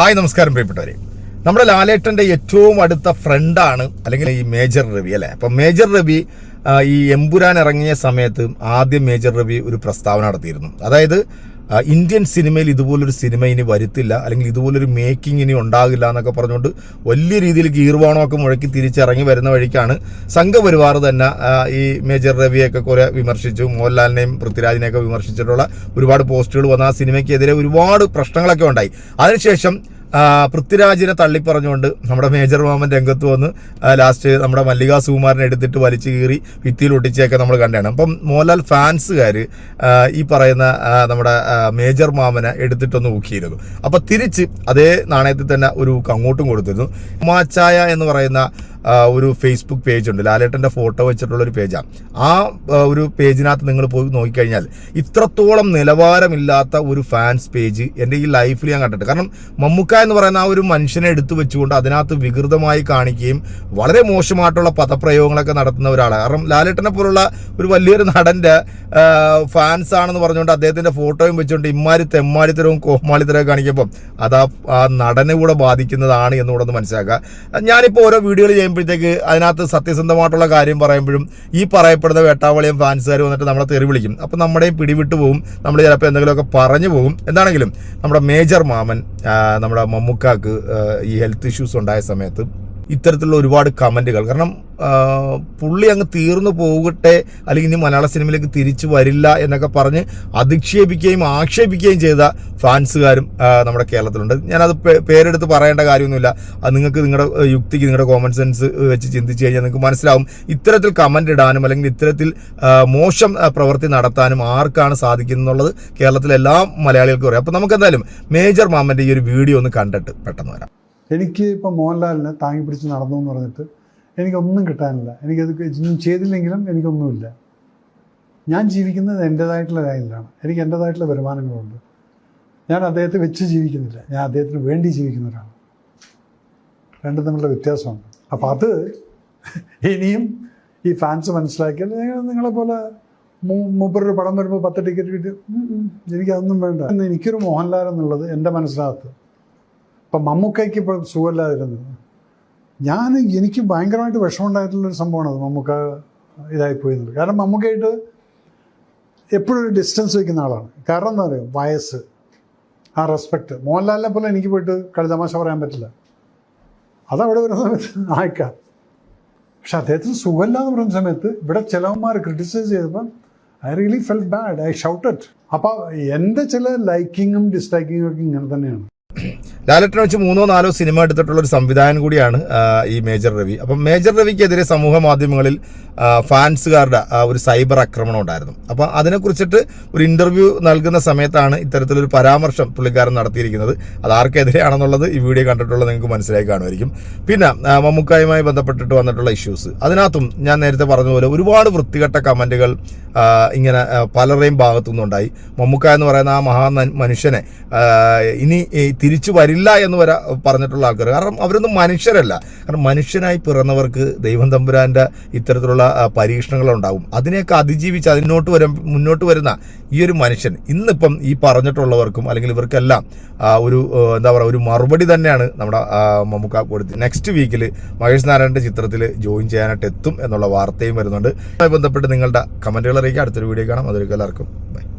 Hi നമസ്കാരം പ്രിയപ്പെട്ടവരെ. നമ്മുടെ ലാലേട്ടന്റെ ഏറ്റവും അടുത്ത ഫ്രണ്ടാണ് അല്ലെങ്കിൽ ഈ മേജർ രവി അല്ലേ? അപ്പം മേജർ രവി ഈ എമ്പുരാൻ ഇറങ്ങിയ സമയത്ത് ആദ്യം മേജർ രവി ഒരു പ്രസ്താവന നടത്തിയിരുന്നു. അതായത് ഇന്ത്യൻ സിനിമയിൽ ഇതുപോലൊരു സിനിമ ഇനി വരുത്തില്ല അല്ലെങ്കിൽ ഇതുപോലൊരു മേക്കിംഗ് ഇനി ഉണ്ടാകില്ല എന്നൊക്കെ പറഞ്ഞുകൊണ്ട് വലിയ രീതിയിൽ ഗീർവാണമൊക്കെ മുഴക്കി തിരിച്ചിറങ്ങി വരുന്ന വഴിക്കാണ് സംഘപരിവാർ തന്നെ ഈ മേജർ രവിയൊക്കെ കുറെ വിമർശിച്ചു മോഹൻലാലിനെയും പൃഥ്വിരാജിനെയൊക്കെ വിമർശിച്ചിട്ടുള്ള ഒരുപാട് പോസ്റ്റുകൾ വന്ന. ആ സിനിമയ്ക്കെതിരെ ഒരുപാട് പ്രശ്നങ്ങളൊക്കെ ഉണ്ടായി. അതിനുശേഷം പൃഥ്വിരാജിനെ തള്ളിപ്പറഞ്ഞുകൊണ്ട് നമ്മുടെ മേജർ മാമൻ രംഗത്ത് വന്ന് ലാസ്റ്റ് നമ്മുടെ മല്ലിക സുകുമാരനെ എടുത്തിട്ട് വലിച്ചു കീറി ഭിത്തിയിൽ ഒട്ടിച്ചൊക്കെ നമ്മൾ കണ്ടാണ്. അപ്പം മോഹൻലാൽ ഫാൻസുകാർ ഈ പറയുന്ന നമ്മുടെ മേജർ മാമനെ എടുത്തിട്ടൊന്ന് ഊക്കിയിരുന്നു. അപ്പം തിരിച്ച് അതേ നാണയത്തിൽ തന്നെ ഒരു ഊക്ക് അങ്ങോട്ടും കൊടുത്തിരുന്നു. മാച്ചായ എന്ന് പറയുന്ന ഒരു ഫേസ്ബുക്ക് പേജ് ഉണ്ട്. ലാലേട്ടന്റെ ഫോട്ടോ വെച്ചിട്ടുള്ള ഒരു പേജാണ് ആ. ഒരു പേജിനകത്ത് നിങ്ങൾ പോയി നോക്കിക്കഴിഞ്ഞാൽ ഇത്രത്തോളം നിലവാരമില്ലാത്ത ഒരു ഫാൻസ് പേജ് എന്റെ ഈ ലൈഫിൽ ഞാൻ കണ്ടിട്ട് കാരണം മമ്മൂക്ക എന്ന് പറയുന്ന ആ ഒരു മനുഷ്യനെ എടുത്തു വെച്ചുകൊണ്ട് അതിനകത്ത് വികൃതമായി കാണിക്കുകയും വളരെ മോശമായിട്ടുള്ള പദപ്രയോഗങ്ങളൊക്കെ നടത്തുന്ന ഒരാളാണ് കാരണം ലാലേട്ടനെ പോലുള്ള ഒരു വലിയൊരു നടന്റെ ഫാൻസ് ആണെന്ന് പറഞ്ഞുകൊണ്ട് അദ്ദേഹത്തിന്റെ ഫോട്ടോയും വെച്ചുകൊണ്ട് ഇമ്മാരി തെമ്മാരിത്തരവും കോമാളിത്തരവും കാണിക്കുമ്പോൾ അത് ആ ആ നടനെ കൂടെ ബാധിക്കുന്നതാണ് എന്നുകൂടെ ഒന്ന് മനസ്സിലാക്കുക. ഞാനിപ്പോൾ ഓരോ വീഡിയോകൾ ചെയ്യുമ്പോഴത്തേക്ക് അതിനകത്ത് സത്യസന്ധമായിട്ടുള്ള കാര്യം പറയുമ്പോഴും ഈ പറയപ്പെടുന്ന വേട്ടാവളിയും ഫാൻസുകാർ വന്നിട്ട് നമ്മളെ തെറി വിളിക്കും. അപ്പം നമ്മുടെയും പിടിവിട്ട് പോകും നമ്മൾ ചിലപ്പോൾ എന്തെങ്കിലുമൊക്കെ പറഞ്ഞു പോകും എന്താണെങ്കിലും നമ്മുടെ മേജർ മാമൻ നമ്മുടെ മമ്മൂക്കാക്ക് ഈ ഹെൽത്ത് ഇഷ്യൂസ് ഉണ്ടായ സമയത്ത് ഇത്തരത്തിലുള്ള ഒരുപാട് കമന്റുകൾ കാരണം പുള്ളി അങ്ങ് തീർന്നു പോകട്ടെ അല്ലെങ്കിൽ ഇനി മലയാള സിനിമയിലേക്ക് തിരിച്ചു വരില്ല എന്നൊക്കെ പറഞ്ഞ് അധിക്ഷേപിക്കുകയും ആക്ഷേപിക്കുകയും ചെയ്ത ഫാൻസുകാരും നമ്മുടെ കേരളത്തിലുണ്ട്. ഞാനത് പേരെടുത്ത് പറയേണ്ട കാര്യമൊന്നുമില്ല. അത് നിങ്ങൾക്ക് നിങ്ങളുടെ യുക്തിക്ക് നിങ്ങളുടെ കോമൺ സെൻസ് വെച്ച് ചിന്തിച്ച് കഴിഞ്ഞാൽ നിങ്ങൾക്ക് മനസ്സിലാവും. ഇത്തരത്തിൽ കമന്റ് ഇടാനും അല്ലെങ്കിൽ ഇത്തരത്തിൽ മോശം പ്രവൃത്തി നടത്താനും ആർക്കാണ് സാധിക്കുന്നത് എന്നുള്ളത് കേരളത്തിലെല്ലാം മലയാളികൾക്ക് അറിയാം. അപ്പോൾ നമുക്ക് എന്തായാലും മേജർ മാമന്റെ ഈ ഒരു വീഡിയോ ഒന്ന് കണ്ടിട്ട് പെട്ടെന്ന് വരാം. എനിക്ക് ഇപ്പോൾ മോഹൻലാലിനെ താങ്ങി പിടിച്ച് നടന്നു എന്ന് പറഞ്ഞിട്ട് എനിക്കൊന്നും കിട്ടാനില്ല. എനിക്കത് ചെയ്തില്ലെങ്കിലും എനിക്കൊന്നുമില്ല. ഞാൻ ജീവിക്കുന്നത് എന്റേതായിട്ടുള്ള ലൈനിലാണ് എനിക്ക് എന്റേതായിട്ടുള്ള വരുമാനങ്ങളുണ്ട്. ഞാൻ അദ്ദേഹത്തെ വെച്ച് ജീവിക്കുന്നില്ല. ഞാൻ അദ്ദേഹത്തിന് വേണ്ടി ജീവിക്കുന്ന ഒരാളാണ്. രണ്ടും തമ്മിലുള്ള വ്യത്യാസമുണ്ട്. അപ്പോൾ അത് ഇനിയും ഈ ഫാൻസ് മനസ്സിലാക്കിയാൽ നിങ്ങൾ നിങ്ങളെ പോലെ മൂപ്പരൊരു പടം വരുമ്പോൾ പത്ത് ടിക്കറ്റ് കിട്ടി. എനിക്കതൊന്നും വേണ്ട. എനിക്കൊരു മോഹൻലാൽ എന്നുള്ളത് എന്റെ മനസ്സിനകത്ത് ഇപ്പം മമ്മൂക്കയ്ക്ക് ഇപ്പോൾ സുഖമല്ലാതിരുന്നു. ഞാൻ എനിക്ക് ഭയങ്കരമായിട്ട് വിഷമമുണ്ടായിട്ടുള്ളൊരു സംഭവമാണ് അത് മമ്മൂക്ക ഇതായിപ്പോയി കാരണം മമ്മൂക്കയായിട്ട് എപ്പോഴും ഒരു ഡിസ്റ്റൻസ് വയ്ക്കുന്ന ആളാണ്. കാരണം എന്താ പറയുക വയസ്സ് ആ റെസ്പെക്റ്റ് മോഹൻലാലിനെ പോലെ എനിക്ക് പോയിട്ട് കളിതമാശ പറയാൻ പറ്റില്ല. അതവിടെ വരുന്ന സമയത്ത് ആയിക്കാം. പക്ഷെ അദ്ദേഹത്തിന് സുഖമില്ലാന്ന് പറയുന്ന സമയത്ത് ഇവിടെ ചിലവന്മാർ ക്രിട്ടിസൈസ് ചെയ്തപ്പം I really felt bad I shouted അപ്പോൾ എന്റെ ചില ലൈക്കിങ്ങും ഡിസ്ലൈക്കിങ്ങും ഒക്കെ ഇങ്ങനെ തന്നെയാണ്. ലാലറ്റിനെ വെച്ച് മൂന്നോ നാലോ സിനിമ എടുത്തിട്ടുള്ള ഒരു സംവിധായകൻ കൂടിയാണ് ഈ മേജർ രവി. അപ്പം മേജർ രവിക്കെതിരെ സമൂഹ മാധ്യമങ്ങളിൽ ഫാൻസുകാരുടെ ഒരു സൈബർ ആക്രമണം ഉണ്ടായിരുന്നു. അപ്പം അതിനെക്കുറിച്ചിട്ട് ഒരു ഇന്റർവ്യൂ നൽകുന്ന സമയത്താണ് ഇത്തരത്തിലൊരു പരാമർശം പുള്ളിക്കാരൻ നടത്തിയിരിക്കുന്നത്. അത് ആർക്കെതിരെയാണെന്നുള്ളത് ഈ വീഡിയോ കണ്ടിട്ടുള്ളത് നിങ്ങൾക്ക് മനസ്സിലായി കാണുമായിരിക്കും. പിന്നെ മമ്മൂക്കായുമായി ബന്ധപ്പെട്ടിട്ട് വന്നിട്ടുള്ള ഇഷ്യൂസ് അതിനകത്തും ഞാൻ നേരത്തെ പറഞ്ഞതുപോലെ ഒരുപാട് വൃത്തികെട്ട കമന്റുകൾ ഇങ്ങനെ പലരുടെയും ഭാഗത്തുനിന്നുണ്ടായി. മമ്മൂക്ക എന്ന് പറയുന്ന ആ മഹാ മനുഷ്യനെ ഇനി തിരിച്ചു വരില്ല എന്ന് വരെ പറഞ്ഞിട്ടുള്ള ആൾക്കാർ കാരണം അവരൊന്നും മനുഷ്യരല്ല. കാരണം മനുഷ്യനായി പിറന്നവർക്ക് ദൈവം തമ്പുരാന്റെ ഇത്തരത്തിലുള്ള പരീക്ഷണങ്ങൾ പരീക്ഷണങ്ങളുണ്ടാവും. അതിനെയൊക്കെ അതിജീവിച്ച് അതിനോട്ട് വരും മുന്നോട്ട് വരുന്ന ഈ ഒരു മനുഷ്യൻ ഇന്നിപ്പം ഈ പറഞ്ഞിട്ടുള്ളവർക്കും അല്ലെങ്കിൽ ഇവർക്കെല്ലാം ഒരു എന്താ പറയുക ഒരു മറുപടി തന്നെയാണ് നമ്മുടെ മമ്മൂക്ക കൊടുത്ത്. നെക്സ്റ്റ് വീക്കിൽ മഹേഷ് നാരായണന്റെ ചിത്രത്തിൽ ജോയിൻ ചെയ്യാനായിട്ട് എത്തും എന്നുള്ള വാർത്തയും വരുന്നുണ്ട്. അതുമായി ബന്ധപ്പെട്ട് നിങ്ങളുടെ കമന്റുകൾ അറിയിക്കുക. അടുത്തൊരു വീഡിയോ കാണാം. അതൊരു എല്ലാവർക്കും. ബൈ